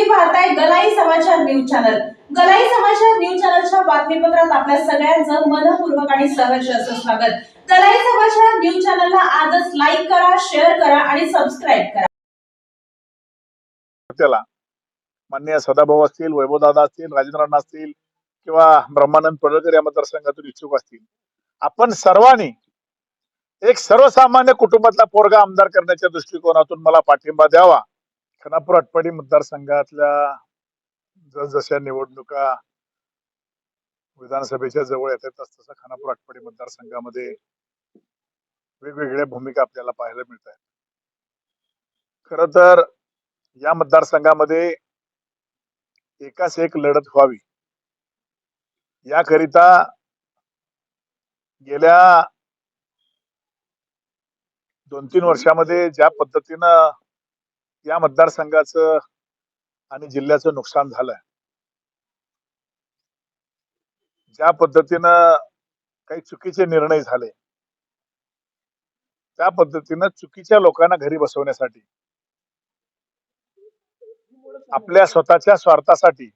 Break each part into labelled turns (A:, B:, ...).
A: तुम्ही पाहताय गलाई समाचार न्यूज चॅनल. गलाई समाचार न्यूज चॅनलच्या बातमीपत्रात आपल्या सगळ्यांचं मनपूर्वक आणि सहर्ष असं स्वागत. गलाई समाचार न्यूज चॅनलला आजच लाईक करा शेअर करा आणि सबस्क्राईब करा.
B: त्याला माननीय सदाभाऊ असतील वैभवदादा असतील राजेंद्रांना असतील किंवा ब्रह्मानंद पडळकर या मतदारसंघातून इच्छुक असतील आपण सर्वांनी एक सर्वसामान्य कुटुंबातला पोरगा आमदार करण्याच्या दृष्टिकोनातून मला पाठिंबा द्यावा. खानापूर आटपाडी मतदारसंघातल्या जसजशा निवडणुका विधानसभेच्या जवळ येतात तसं खानापूर आटपाडी मतदारसंघामध्ये वेगवेगळ्या भूमिका आपल्याला पाहायला मिळत आहेत खर तर या मतदारसंघामध्ये एकाच एक लढत व्हावी याकरिता गेल्या दोन तीन वर्षामध्ये ज्या पद्धतीनं या मतदारसंघाचं आणि जिल्ह्याचं नुकसान झालंय. ज्या पद्धतीनं काही चुकीचे निर्णय झाले त्या पद्धतीनं चुकीच्या लोकांना घरी बसवण्यासाठी आपल्या स्वतःच्या स्वार्थासाठी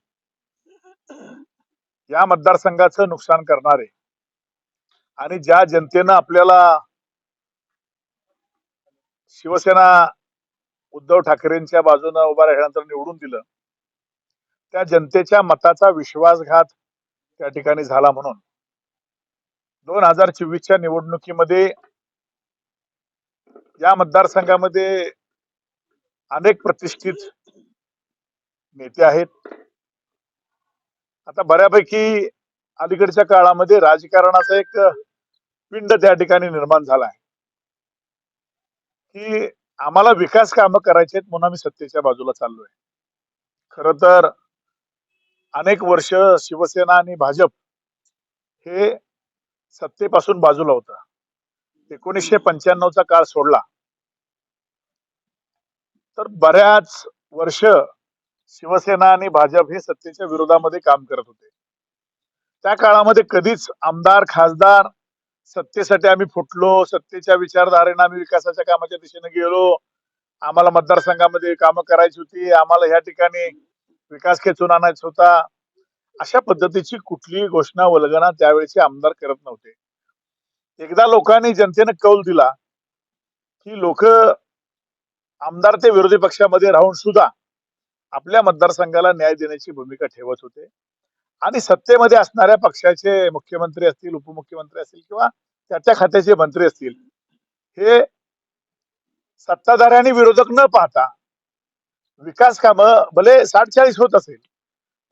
B: या मतदारसंघाचं नुकसान करणारे आणि ज्या जनतेनं आपल्याला शिवसेना उद्धव ठाकरेंच्या बाजूने उभा राहिल्यानंतर निवडून दिलं. त्या जनतेच्या मताचा विश्वासघात त्या ठिकाणी झाला म्हणून. दोन हजार चोवीसच्या निवडणुकीमध्ये या मतदारसंघामध्ये अनेक प्रतिष्ठित नेते आहेत. आता बऱ्यापैकी अलीकडच्या काळामध्ये राजकारणाचा एक पिंड त्या ठिकाणी निर्माण झाला आहे. की आम्हाला विकास कामं करायचे आहेत म्हणून आम्ही सत्तेच्या बाजूला चाललोय. खर तर अनेक वर्ष शिवसेना आणि भाजप हे सत्तेपासून बाजूला होता. एकोणीसशे पंच्याण्णवचा काळ सोडला. तर बऱ्याच वर्ष शिवसेना आणि भाजप हे सत्तेच्या विरोधामध्ये काम करत होते. त्या काळामध्ये कधीच आमदार खासदार सत्तेसाठी आम्ही फुटलो सत्तेच्या विचारधारेनं आम्ही विकासाच्या कामाच्या दिशेने गेलो. आम्हाला मतदारसंघामध्ये कामं करायची होती. आम्हाला ह्या ठिकाणी विकास खेचून आणायचा होता. अशा पद्धतीची कुठलीही घोषणा वल्गना त्यावेळेचे आमदार करत नव्हते. एकदा लोकांनी जनतेने कौल दिला की लोक आमदार ते विरोधी पक्षामध्ये राहून सुद्धा आपल्या मतदारसंघाला न्याय देण्याची भूमिका ठेवत होते. आणि सत्तेमध्ये असणाऱ्या पक्षाचे मुख्यमंत्री असतील उपमुख्यमंत्री असतील किंवा त्या त्या खात्याचे मंत्री असतील हे सत्ताधाऱ्याने विरोधक न पाहता विकास कामं भले साठ चाळीस होत असेल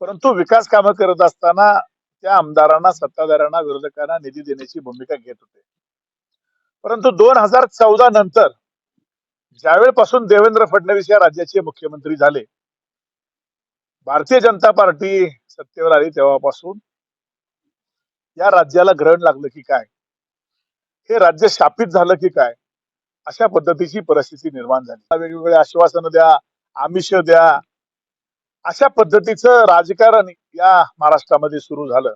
B: परंतु विकास कामं करत असताना त्या आमदारांना सत्ताधाऱ्यांना विरोधकांना निधी देण्याची भूमिका घेत होते. परंतु दोन हजार चौदा नंतर ज्यावेळेपासून देवेंद्र फडणवीस या राज्याचे मुख्यमंत्री झाले भारतीय जनता पार्टी सत्तेवर आली तेव्हापासून. या राज्याला ग्रहण लागलं की काय? हे राज्य शापित झालं की काय? अशा पद्धतीची परिस्थिती निर्माण झाली. वेगवेगळे आश्वासनं द्या आमिष द्या. अशा पद्धतीचं राजकारण या महाराष्ट्रामध्ये सुरू झालं.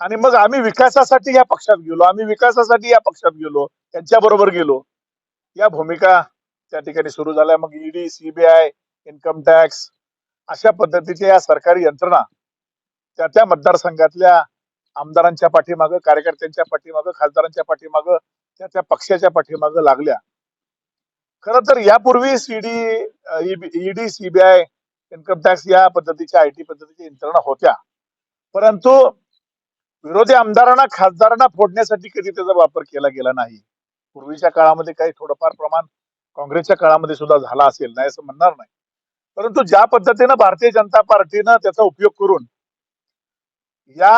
B: आणि मग आम्ही विकासासाठी या पक्षात गेलो. आम्ही विकासासाठी या पक्षात गेलो. त्यांच्या बरोबर गेलो. या भूमिका त्या ठिकाणी सुरू झाल्या. मग ईडी सीबीआय इन्कम टॅक्स अशा पद्धतीच्या या सरकारी यंत्रणा त्या त्या मतदारसंघातल्या आमदारांच्या पाठीमागं कार्यकर्त्यांच्या पाठीमागं खासदारांच्या पाठीमागं त्या त्या पक्षाच्या पाठीमागं लागल्या. खर तर यापूर्वी CD ED CBI income tax या पद्धतीच्या आय टी पद्धतीच्या यंत्रणा होत्या. परंतु विरोधी आमदारांना खासदारांना फोडण्यासाठी कधी त्याचा वापर केला गेला नाही. पूर्वीच्या काळामध्ये काही थोडंफार प्रमाण काँग्रेसच्या काळामध्ये सुद्धा झाला असेल नाही असं म्हणणार नाही. परंतु ज्या पद्धतीनं भारतीय जनता पार्टीनं त्याचा उपयोग करून या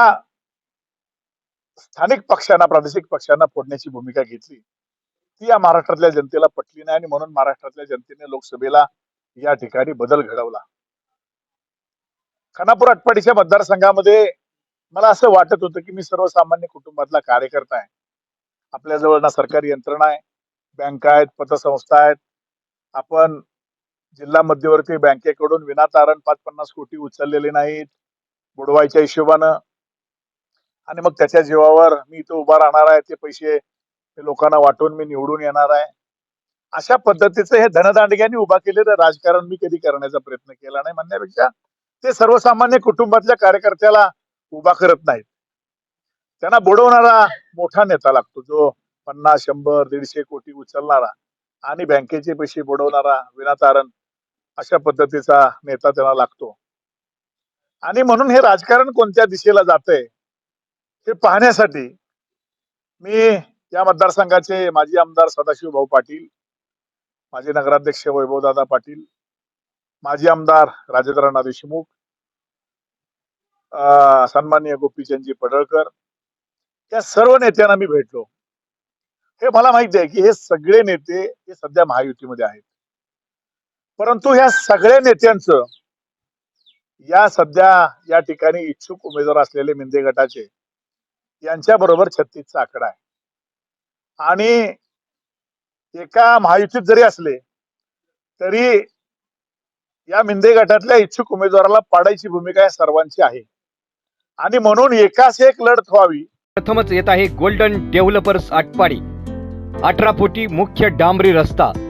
B: स्थानिक पक्षांना प्रादेशिक पक्षांना फोडण्याची भूमिका घेतली ती या महाराष्ट्रातल्या जनतेला पटली नाही आणि म्हणून महाराष्ट्रातल्या जनतेने लोकसभेला या ठिकाणी बदल घडवला. खानापूर आटपाडीच्या मतदारसंघामध्ये मला असं वाटत होतं की मी सर्वसामान्य कुटुंबातला कार्यकर्ता आहे. आपल्याजवळ ना सरकारी यंत्रणा आहे बँका आहेत पतसंस्था आहेत. आपण जिल्हा मध्यवर्ती बँकेकडून विनातारण पाच पन्नास कोटी उचललेले नाहीत. बुडवायच्या हिशोबानं. आणि मग त्याच्या जीवावर मी इथं उभा राहणार आहे. ते पैसे लोकांना वाटून मी निवडून येणार आहे. अशा पद्धतीचं हे धनदांडग्यांनी उभा केलेलं राजकारण मी कधी करण्याचा प्रयत्न केला नाही. म्हणण्यापेक्षा ते सर्वसामान्य कुटुंबातल्या कार्यकर्त्याला उभा करत नाहीत. त्यांना बुडवणारा मोठा नेता लागतो जो पन्नास शंभर दीडशे कोटी उचलणारा आणि बँकेचे पैसे बुडवणारा विनातारण अशा पद्धतीचा नेता त्यांना लागतो. आणि म्हणून हे राजकारण कोणत्या दिशेला जातंय हे पाहण्यासाठी मी या मतदारसंघाचे माजी आमदार सदाशिव भाऊ पाटील माजी नगराध्यक्ष वैभवदादा पाटील माजी आमदार राजेंद्रनाथ देशमुख अं, सन्माननीय गोपीचंदजी पडळकर या सर्व नेत्यांना मी भेटलो. हे मला माहिती आहे की हे सगळे नेते हे सध्या महायुतीमध्ये आहेत. परंतु ह्या सगळ्या नेत्यांचं या सध्या या ठिकाणी इच्छुक उमेदवार असलेले मिंदे गटाचे यांच्या बरोबर छत्तीसचा आकडा आहे. आणि एका महायुतीत जरी असले तरी या मिंदे गटातल्या इच्छुक उमेदवाराला पाडायची भूमिका या सर्वांची आहे. आणि म्हणून एकाच एक लढत व्हावी.
C: प्रथमच येत आहे गोल्डन डेव्हलपर्स आटपाडी. अठरा फुटी मुख्य डांबरी रस्ता.